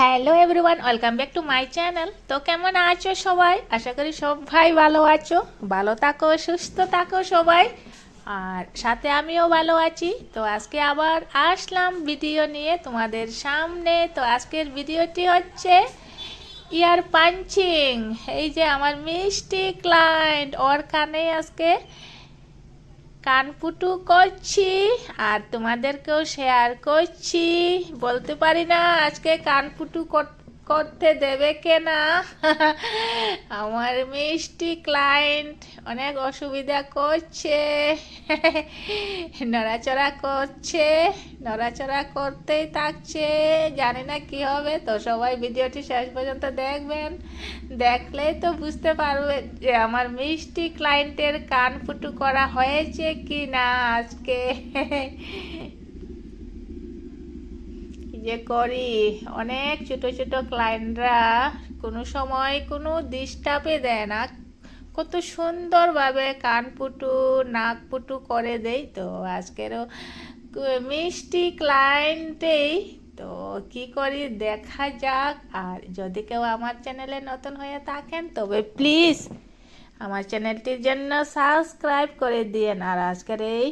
Hello everyone welcome back to my channel তো কেমন আছো সবাই? আশা করি সবাই ভালো আছো। ভালো থাকো, সুস্থ থাকো সবাই। আর সাথে আমিও ভালো আছি। তো আজকে আবার আসলাম ভিডিও নিয়ে তোমাদের সামনে। তো আজকের ভিডিওটি হচ্ছে ইয়ার পাঞ্চিং এই যে আমার মিষ্টি ক্লায়েন্ট ওর কানে আজকে কানপুটু করছি আর তোমাদেরকেও শেয়ার করছি। বলতে পারি না আজকে কানফুটু কর- করতে দেবে কেনা? আমার মিষ্টি ক্লায়েন্ট অনেক অসুবিধা করছে। নড়াচড়া করছে, নড়াচড়া করতেই থাকছে। জানি না কি হবে, তো সবাই ভিডিওটি শেষ পর্যন্ত দেখবেন। দেখলেই তো বুঝতে পারবে যে আমার মিষ্টি ক্লায়েন্টের কান ফুটু করা হয়েছে কি না আজকে। যে করি। অনেক ছোট ছোট ক্লায়েন্টরা কোনো সময় কোনো ডিস্টার্বে দেয় না। কত সুন্দরভাবে কান পুটু নাক পুটু করে দেই তো। আজকেরও মিষ্টি ক্লায়েন্টেই তো কি করি দেখা যাক। আর যদি কেউ আমার চ্যানেলে নতুন হয়ে থাকেন, তবে প্লিজ আমার চ্যানেলটির জন্য সাবস্ক্রাইব করে দিয়েন। আর আজকের এই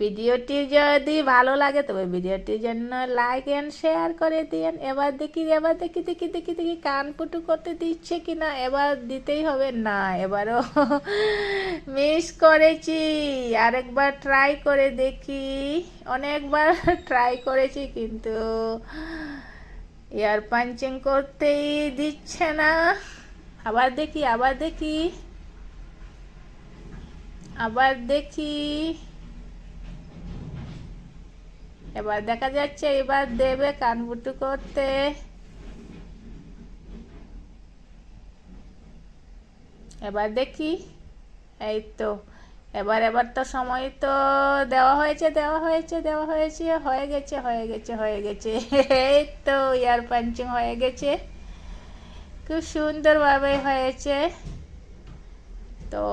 ভিডিওটি যদি ভালো লাগে, তবে ভিডিওটির জন্য লাইক এন্ড শেয়ার করে দিয়েন। এবার দেখি এবার দেখি দেখি দেখি দেখি কান পুটু করতে দিচ্ছে কি না এবার দিতেই হবে না, এবারও মিস করেছি। আরেকবার ট্রাই করে দেখি। অনেকবার ট্রাই করেছি, কিন্তু এয়ার পাঞ্চিং করতেই দিচ্ছে না। আবার দেখি আবার দেখি আবার দেখি। এবার দেখা যাচ্ছে, এবার দেবে কানবুটু করতে। এবার দেখি, এই তো, এবার এবার তো সময় তো দেওয়া হয়েছে দেওয়া হয়েছে দেওয়া হয়েছে, হয়ে গেছে হয়ে গেছে হয়ে গেছে। এই তো, ইয়ার পাঞ্চিং হয়ে গেছে। খুব সুন্দরভাবে হয়েছে। তো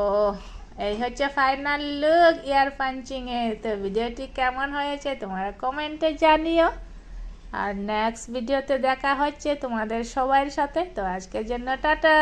এই হচ্ছে ফাইনাল লুক ইয়ার পাঞ্চিং এর তো ভিডিওটি কেমন হয়েছে তোমরা কমেন্টে জানিও। আর নেক্সট ভিডিওতে দেখা হচ্ছে তোমাদের সবার সাথে। তো আজকের জন্য টাটা।